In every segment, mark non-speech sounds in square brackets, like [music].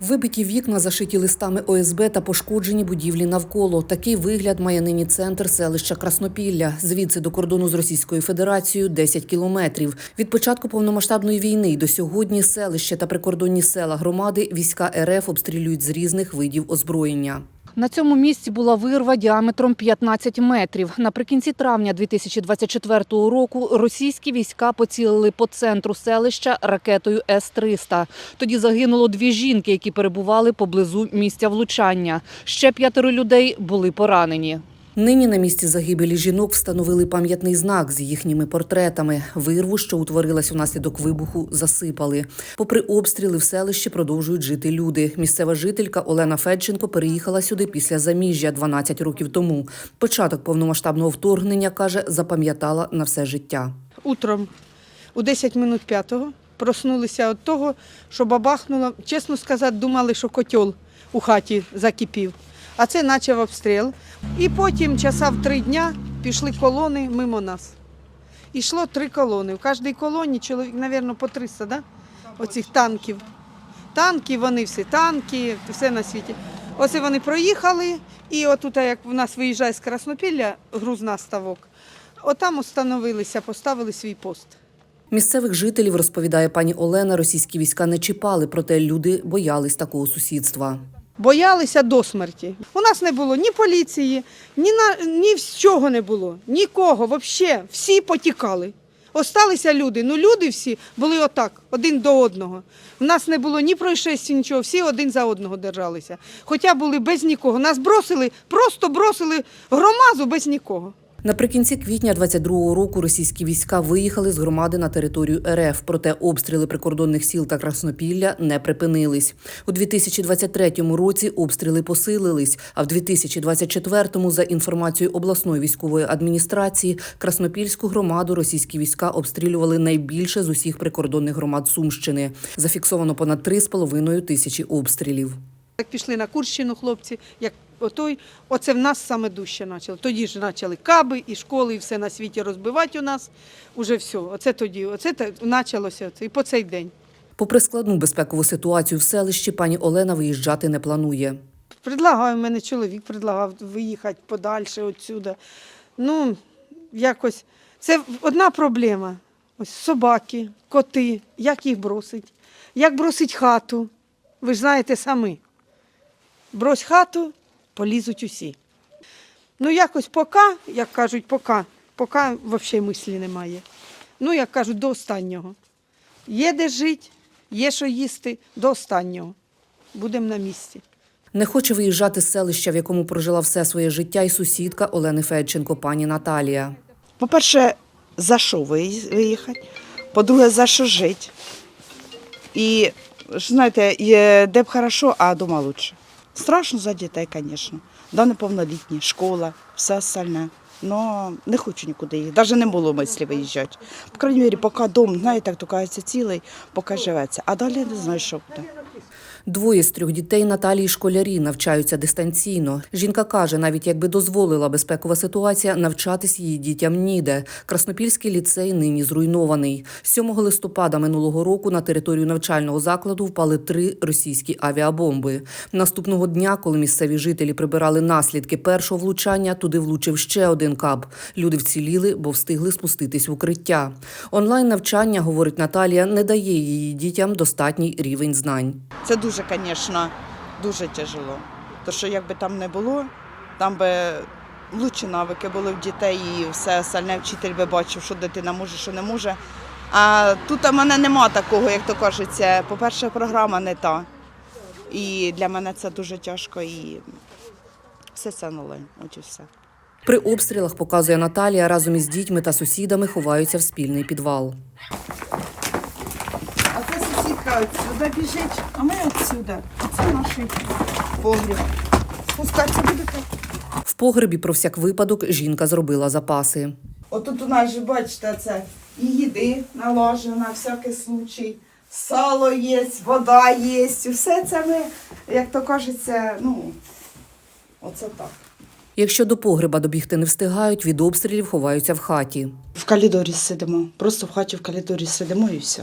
Вибиті вікна, зашиті листами ОСБ та пошкоджені будівлі навколо. Такий вигляд має нині центр селища Краснопілля. Звідси до кордону з Російською Федерацією 10 кілометрів. Від початку повномасштабної війни до сьогодні селище та прикордонні села громади війська РФ обстрілюють з різних видів озброєння. На цьому місці була вирва діаметром 15 метрів. Наприкінці травня 2024 року російські війська поцілили по центру селища ракетою С-300. Тоді загинуло дві жінки, які перебували поблизу місця влучання. Ще п'ятеро людей були поранені. Нині на місці загибелі жінок встановили пам'ятний знак з їхніми портретами. Вирву, що утворилась унаслідок вибуху, засипали. Попри обстріли в селищі продовжують жити люди. Місцева жителька Олена Федченко переїхала сюди після заміжжя 12 років тому. Початок повномасштабного вторгнення каже, запам'ятала на все життя. Утром у 10 минут п'ятого проснулися від того, що бабахнуло. Чесно сказати, думали, що котел у хаті закипів. А це почав обстріл. І потім, часа в три дня, пішли колони мимо нас. Ішло три колони. В кожній колоні чоловік, мабуть, по 300, да? оцих танків. Танки, вони всі танки, все на світі. Оце вони проїхали, і отут, як в нас виїжджає з Краснопілля, грузна ставок, отам остановилися, поставили свій пост. Місцевих жителів, розповідає пані Олена, російські війська не чіпали, проте люди боялись такого сусідства. Боялися до смерті. У нас не було ні поліції, ні на ні чого не було, нікого, взагалі, всі потікали. Осталися люди. Ну люди всі були отак, один до одного. У нас не було ні пройшесті, нічого, всі один за одного держалися. Хоча були без нікого. Нас бросили, просто бросили громазу без нікого. Наприкінці квітня 22-го року російські війська виїхали з громади на територію РФ, проте обстріли прикордонних сіл та Краснопілля не припинились. У 2023 році обстріли посилились, а в 2024-му, за інформацією обласної військової адміністрації, Краснопільську громаду російські війська обстрілювали найбільше з усіх прикордонних громад Сумщини. Зафіксовано понад 3,5 тисячі обстрілів. Як пішли на Курщину хлопці, як отой, оце в нас саме дужче почали. Тоді ж почали каби і школи, і все на світі розбивати у нас. Уже все. Оце тоді, оце почалося і по цей день. Попри складну безпекову ситуацію в селищі, пані Олена виїжджати не планує. Предлагав, у мене чоловік предлагав виїхати подальше відсюди. Ну, якось. Це одна проблема. Ось собаки, коти, як їх бросить, як бросить хату. Ви ж знаєте самі. Брось хату, полізуть усі. Ну, якось поки, як кажуть, поки, поки взагалі мислі немає. Ну, як кажуть, до останнього. Є де жити, є що їсти, до останнього. Будемо на місці. Не хоче виїжджати з селища, в якому прожила все своє життя, і сусідка Олени Федченко, пані Наталія. По-перше, за що виїхати? По-друге, за що жити? І ж знаєте, де б хорошо, а дома лучше. Страшно за дітей, звісно. Да, неповнолітні, школа, все остальне. Но не хочу нікуди їхати. Навіть не було мислі виїжджати. По крайній мірі, поки дом, знаєте, як то кажеться, цілий, поки живеться. А далі не знаю, що буде. Двоє з трьох дітей Наталії школярі навчаються дистанційно. Жінка каже, навіть якби дозволила безпекова ситуація, навчатись її дітям ніде. Краснопільський ліцей нині зруйнований. 7 листопада минулого року на територію навчального закладу впали три російські авіабомби. Наступного дня, коли місцеві жителі прибирали наслідки першого влучання, туди влучив ще один каб. Люди вціліли, бо встигли спуститись в укриття. Онлайн навчання, говорить Наталія, не дає її дітям достатній рівень знань. Це дуже, звісно, дуже тяжело. То що якби там не було, там би лучші навики були в дітей і все остальне вчитель би бачив, що дитина може, що не може. А тут у мене нема такого, як то кажеться. По-перше, програма не та. І для мене це дуже тяжко і все це онлайн. От і все. При обстрілах, показує Наталія, разом із дітьми та сусідами ховаються в спільний підвал. А це сусідка сюди біжить, а ми отсюди. Це наш погріб. Спускатися будете? В погребі про всяк випадок жінка зробила запаси. Отут у нас же, бачите, це і їди наложено на всякий случай. Сало є, вода є, все це ми, як то кажеться, ну, оце так. Якщо до погреба добігти не встигають, від обстрілів ховаються в хаті. В коридорі сидимо, просто в хаті в коридорі сидимо і все.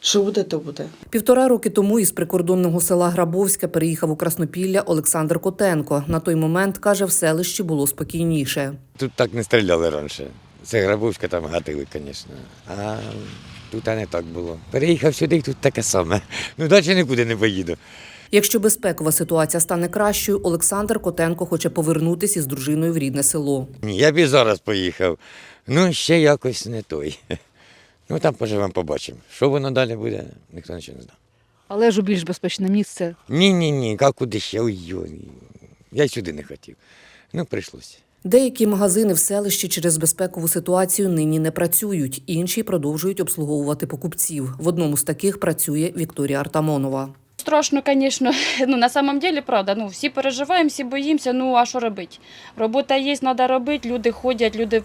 Що буде, то буде. Півтора роки тому із прикордонного села Грабовське переїхав у Краснопілля Олександр Котенко. На той момент каже, в селищі було спокійніше. Тут так не стріляли раніше. Це Грабовська там гатили, звісно. А тут не так було. Переїхав сюди, і тут таке саме. Ну, далі нікуди не поїду. Якщо безпекова ситуація стане кращою, Олександр Котенко хоче повернутися із дружиною в рідне село. Ні, я б і зараз поїхав. Ну, ще якось не той. Ну, там поживемо, побачимо. Що воно далі буде, ніхто нічого не знає. Але ж у більш безпечне місце. Ні, ні, ні, а куди ще? Ой-ой. Я й сюди не хотів. Ну, прийшлося. Деякі магазини в селищі через безпекову ситуацію нині не працюють, інші продовжують обслуговувати покупців. В одному з таких працює Вікторія Артамонова. Страшно, звісно. [laughs] Ну, на самом деле, правда, ну, всі переживаємо, всі боїмося, ну а що робити? Робота є, треба робити, люди ходять, люди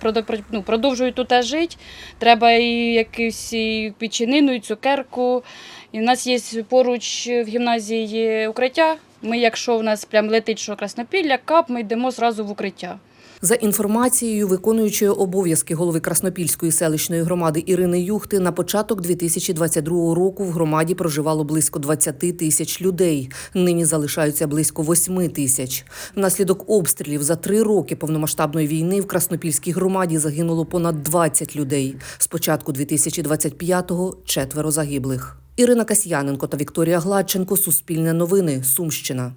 ну, продовжують тут жити. Треба і якусь і печенину, і цукерку. І в нас є поруч в гімназії укриття. Ми, якщо в нас прям летить, що краснопілля, кап, ми йдемо зразу в укриття. За інформацією виконуючої обов'язки голови Краснопільської селищної громади Ірини Юхти, на початок 2022 року в громаді проживало близько 20 тисяч людей. Нині залишаються близько 8 тисяч. Внаслідок обстрілів за три роки повномасштабної війни в Краснопільській громаді загинуло понад 20 людей. З початку 2025-го – четверо загиблих. Ірина Касьяненко та Вікторія Гладченко. Суспільне новини. Сумщина.